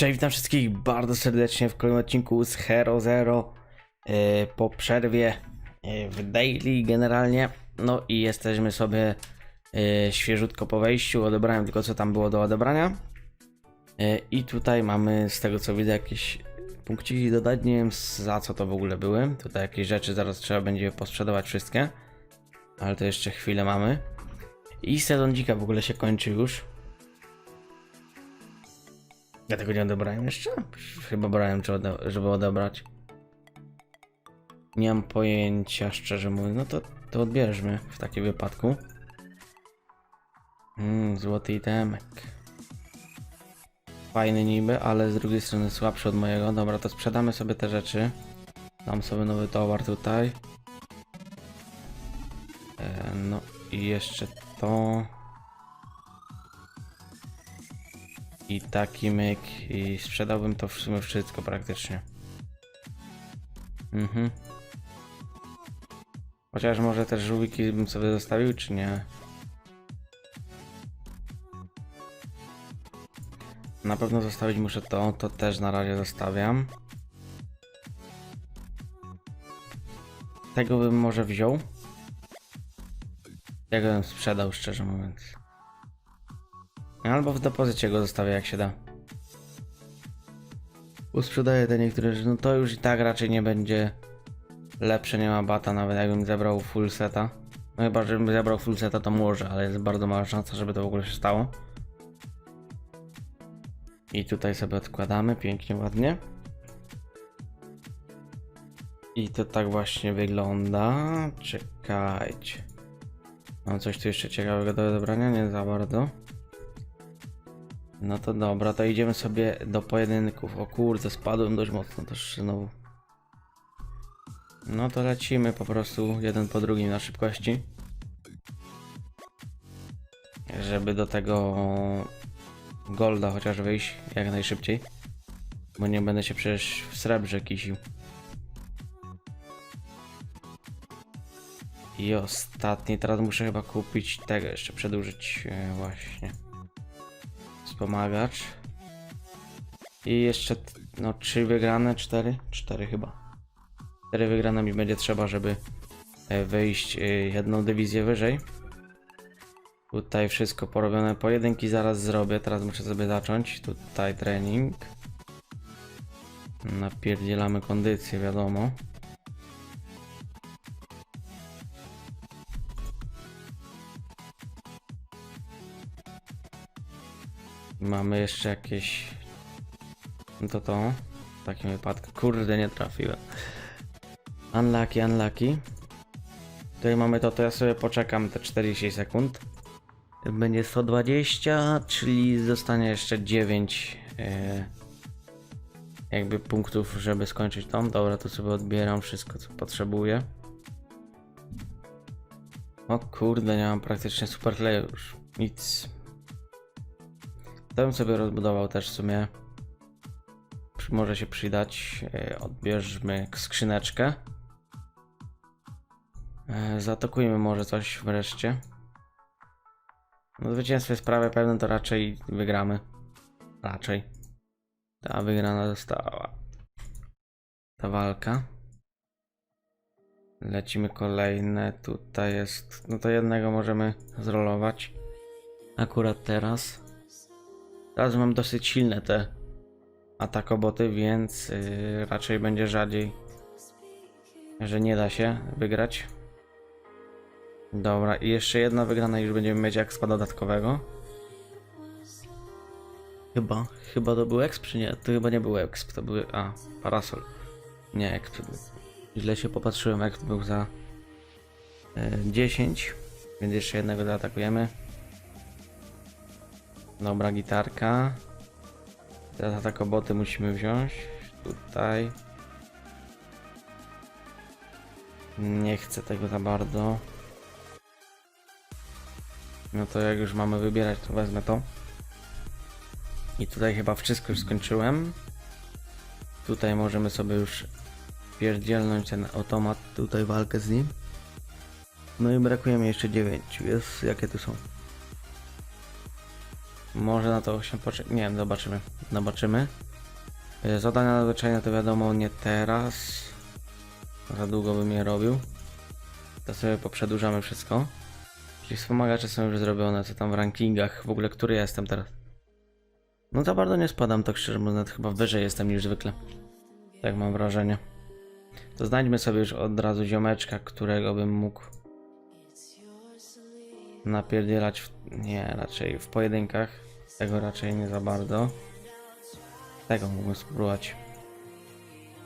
Cześć, witam wszystkich bardzo serdecznie w kolejnym odcinku z Hero Zero yy, po przerwie yy, w daily generalnie. No i jesteśmy sobie yy, świeżutko po wejściu. Odebrałem tylko co tam było do odebrania. Yy, I tutaj mamy z tego co widzę jakieś punkciki dodać. Nie wiem za co to w ogóle były. Tutaj jakieś rzeczy zaraz trzeba będzie posprzedawać wszystkie. Ale to jeszcze chwilę mamy. I sezon dzika w ogóle się kończy już. Ja tego nie odebrałem jeszcze? Chyba brałem, żeby odebrać. Nie mam pojęcia, szczerze mówiąc. No to, to odbierzmy w takim wypadku. Mm, złoty itemek. Fajny niby, ale z drugiej strony słabszy od mojego. Dobra, to sprzedamy sobie te rzeczy. Dam sobie nowy towar tutaj. E, no i jeszcze to. I taki myk i sprzedałbym to w sumie wszystko praktycznie. Mhm. Chociaż może też żółwiki bym sobie zostawił, czy nie? Na pewno zostawić muszę to, to też na razie zostawiam. Tego bym może wziął. Tego bym sprzedał, szczerze mówiąc. Albo w depozycie go zostawię jak się da. Usprzedaję te niektóre rzeczy, no to już i tak raczej nie będzie lepsze, nie ma bata nawet jakbym zebrał full seta. No chyba, żebym zebrał full seta to może, ale jest bardzo mała szansa, żeby to w ogóle się stało. I tutaj sobie odkładamy, pięknie, ładnie. I to tak właśnie wygląda. Czekajcie. Mam coś tu jeszcze ciekawego do odebrania? Nie za bardzo. No to dobra, to idziemy sobie do pojedynków. O kurde, spadłem dość mocno też znowu. No to lecimy po prostu jeden po drugim na szybkości. Żeby do tego golda chociaż wyjść jak najszybciej. Bo nie będę się przecież w srebrze kisił. I ostatni, teraz muszę chyba kupić tego jeszcze, przedłużyć e, właśnie wspomagacz. I jeszcze, no, trzy wygrane, cztery? Cztery chyba. Cztery wygrane mi będzie trzeba, żeby e, wyjść e, jedną dywizję wyżej. Tutaj wszystko porobione. Pojedynki zaraz zrobię, teraz muszę sobie zacząć. Tutaj trening. Napierdzielamy kondycję, wiadomo. Mamy jeszcze jakieś. No to to. W takim wypadku. Kurde, nie trafiłem. Unlucky, unlucky. Tutaj mamy to, to ja sobie poczekam te 40 sekund. Będzie 120, czyli zostanie jeszcze 9 e, jakby punktów, żeby skończyć tą. Dobra, to sobie odbieram wszystko, co potrzebuję. O kurde, nie mam praktycznie super kleju już. Nic. To bym sobie rozbudował też w sumie. Może się przydać. E, Odbierzmy skrzyneczkę. E, Zaatakujmy może coś wreszcie. No zwycięstwo jest prawie pewne, to raczej wygramy. Raczej. Ta wygrana została. Ta walka. Lecimy kolejne. Tutaj jest. No to jednego możemy zrolować. Akurat teraz. Teraz mam dosyć silne te atakoboty, więc yy, raczej będzie rzadziej, że nie da się wygrać. Dobra, i jeszcze jedna wygrana już będziemy mieć skład dodatkowego. Chyba, chyba to był exp, czy nie? To chyba nie był exp, to były, a, parasol. Nie, exp był. Źle się popatrzyłem, exp był za yy, 10, więc jeszcze jednego zaatakujemy. Dobra, gitarka. Teraz atakoboty musimy wziąć. Tutaj. Nie chcę tego za bardzo. No to jak już mamy wybierać, to wezmę to. I tutaj chyba wszystko już skończyłem. Tutaj możemy sobie już pierdzielnąć ten automat, tutaj walkę z nim. No i brakuje mi jeszcze 9. Jest, jakie tu są? Może na to 8 poczek... Nie wiem, zobaczymy. Zobaczymy. E, Zadania nadzwyczajne to wiadomo nie teraz. Za długo bym je robił. To sobie poprzedłużamy wszystko. Czyli wspomagacze są już zrobione, co tam w rankingach, w ogóle który ja jestem teraz. No za bardzo nie spadam, tak szczerze mówiąc, chyba wyżej jestem niż zwykle. Tak mam wrażenie. To znajdźmy sobie już od razu ziomeczka, którego bym mógł napierdzielać w... nie, raczej w pojedynkach. Tego raczej nie za bardzo. Tego mógłbym spróbować.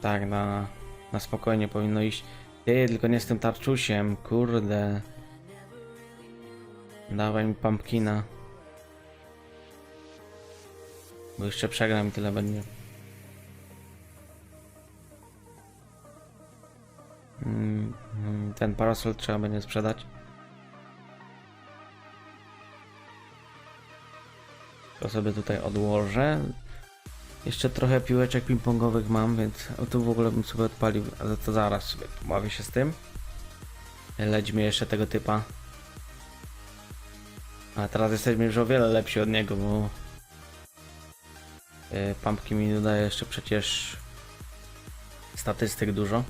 Tak, na, na spokojnie powinno iść. Ty, tylko nie z tym tarczusiem, kurde. Dawaj mi pumpkina. Bo jeszcze przegram i tyle będzie. Mm, mm, Ten parasol trzeba będzie sprzedać. To sobie tutaj odłożę. Jeszcze trochę piłeczek ping-pongowych mam, więc tu w ogóle bym sobie odpalił, ale to zaraz sobie pobawię się z tym. Lećmy jeszcze tego typa. A teraz jesteśmy już o wiele lepsi od niego, bo yy, Pumpkin mi dodaje jeszcze przecież statystyk dużo.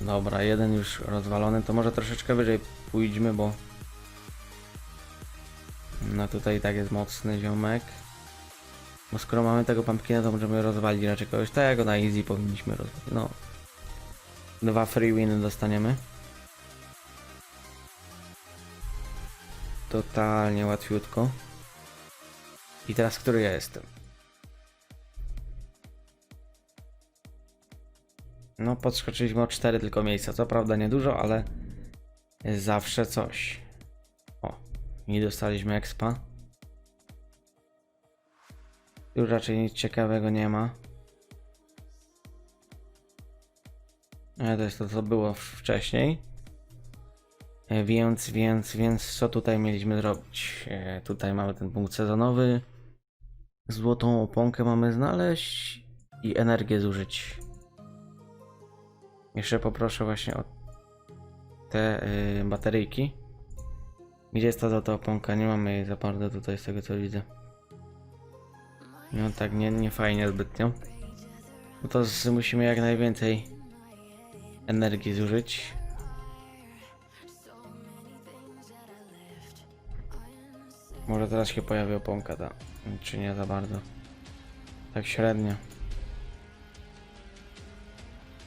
Dobra, jeden już rozwalony, to może troszeczkę wyżej pójdźmy, bo no tutaj tak jest mocny ziomek. Bo skoro mamy tego pumpkina, to możemy rozwalić raczej kogoś tego, na easy powinniśmy rozwalić. No. Dwa free winy dostaniemy. Totalnie łatwiutko. I teraz, który ja jestem? No, podskoczyliśmy o 4 tylko miejsca. Co prawda niedużo, ale zawsze coś. O, i dostaliśmy expa. Już raczej nic ciekawego nie ma. Ale to jest to, co było wcześniej. E, Więc, więc, więc co tutaj mieliśmy zrobić? E, Tutaj mamy ten punkt sezonowy. Złotą oponkę mamy znaleźć i energię zużyć. Jeszcze poproszę właśnie o te y, bateryjki. Gdzie jest ta złota oponka? Nie mamy jej za bardzo tutaj z tego co widzę. No tak, nie, nie fajnie zbytnio. No to z, musimy jak najwięcej energii zużyć. Może teraz się pojawi oponka ta, czy nie za bardzo. Tak średnio.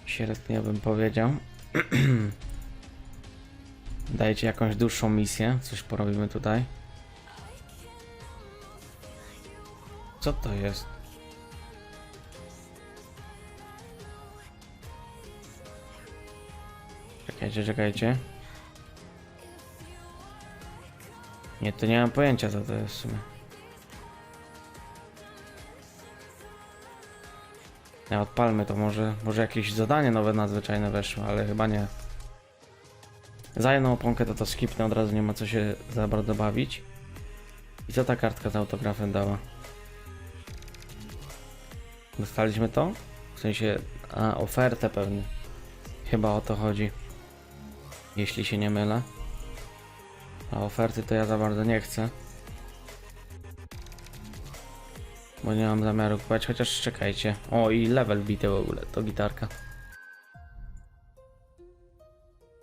Średnio bym powiedział. Dajcie jakąś dłuższą misję, coś porobimy tutaj. Co to jest? Czekajcie, czekajcie. Nie, to nie mam pojęcia co to jest w sumie. Ja odpalmy to, może, może jakieś zadanie nowe nadzwyczajne weszło, ale chyba nie. Za jedną oponkę to to skipnę, od razu nie ma co się za bardzo bawić. I co ta kartka z autografem dała? Dostaliśmy to? W sensie, a ofertę pewnie. Chyba o to chodzi. Jeśli się nie mylę. A oferty to ja za bardzo nie chcę. Bo nie mam zamiaru kupować, chociaż czekajcie. O i level bity w ogóle, to gitarka.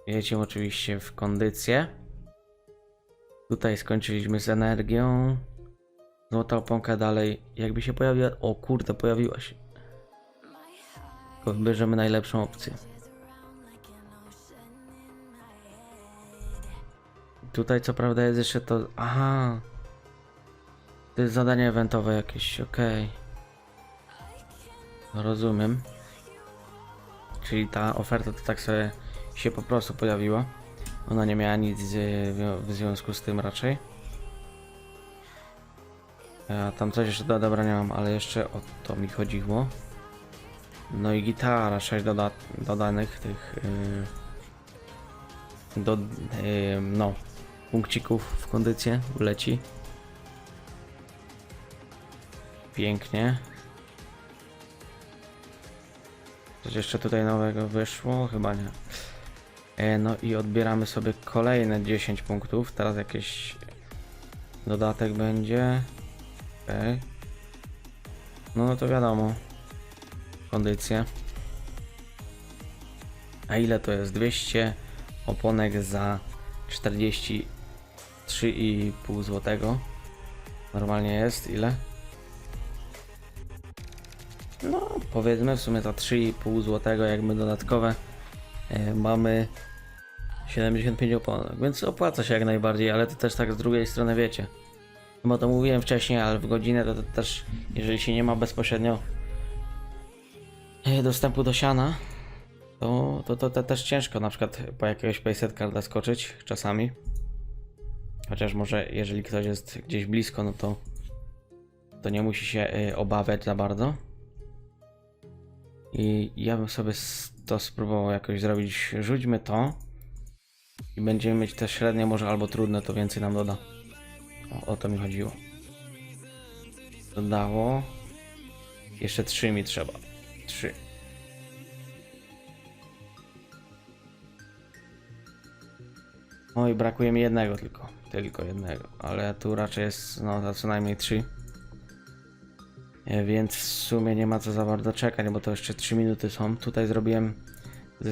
Jedziemy oczywiście w kondycję. Tutaj skończyliśmy z energią. Złota oponka dalej. Jakby się pojawiła. O kurde, pojawiła się. Tylko wybierzemy najlepszą opcję. Tutaj co prawda jest jeszcze to. Aha. To jest zadanie eventowe jakieś, okej. Rozumiem. Czyli ta oferta to tak sobie się po prostu pojawiła. Ona nie miała nic w związku z tym raczej. Ja tam coś jeszcze do dobra nie mam, ale jeszcze o to mi chodziło. No i gitara, 6 doda dodanych tych yy, do, yy, no punkcików w kondycję leci. Pięknie. Coś jeszcze tutaj nowego wyszło? Chyba nie. E, no i odbieramy sobie kolejne 10 punktów. Teraz jakiś dodatek będzie. Okej. No, no to wiadomo. Kondycję. A ile to jest? 200 oponek za 43,5 zł. Normalnie jest ile? No, powiedzmy w sumie za 3,5 zł, jakby dodatkowe e, mamy 75 oponek, więc opłaca się jak najbardziej, ale to też tak z drugiej strony wiecie. Bo to mówiłem wcześniej, ale w godzinę to, to też, jeżeli się nie ma bezpośrednio e, dostępu do siana, to, to, to, to też ciężko na przykład po jakiegoś payset carda skoczyć czasami. Chociaż może jeżeli ktoś jest gdzieś blisko, no to to nie musi się y, obawiać za bardzo. I ja bym sobie to spróbował jakoś zrobić. Rzućmy to. I będziemy mieć te średnie może albo trudne, to więcej nam doda. O, o to mi chodziło. Dodało. Jeszcze trzy mi trzeba. Trzy. Oj, brakuje mi jednego tylko. Tylko jednego. Ale tu raczej jest no co najmniej trzy. E, Więc w sumie nie ma co za bardzo czekać, bo to jeszcze 3 minuty są. Tutaj zrobiłem.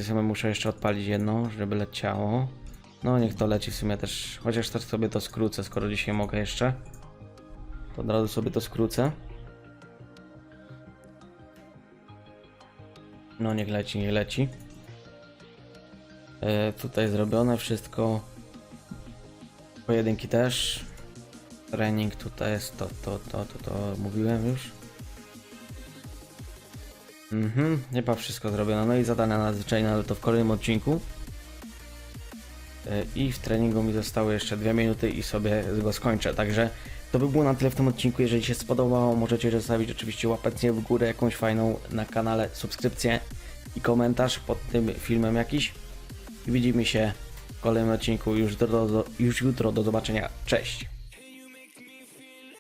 Sobie muszę jeszcze odpalić jedną, żeby leciało. No niech to leci w sumie też. Chociaż też sobie to skrócę, skoro dzisiaj mogę jeszcze. To od razu sobie to skrócę. No niech leci, niech leci. E, tutaj zrobione wszystko. Pojedynki też. Trening tutaj jest to, to, to, to, to mówiłem już. Mhm, chyba wszystko zrobione. No i zadania nadzwyczajne, ale to w kolejnym odcinku. E, I w treningu mi zostały jeszcze dwie minuty i sobie go skończę. Także to by było na tyle w tym odcinku. Jeżeli się spodobało, możecie zostawić oczywiście łapeczkę w górę, jakąś fajną na kanale, subskrypcję i komentarz pod tym filmem jakiś. I widzimy się w kolejnym odcinku już, do, do, już jutro. Do zobaczenia. Cześć!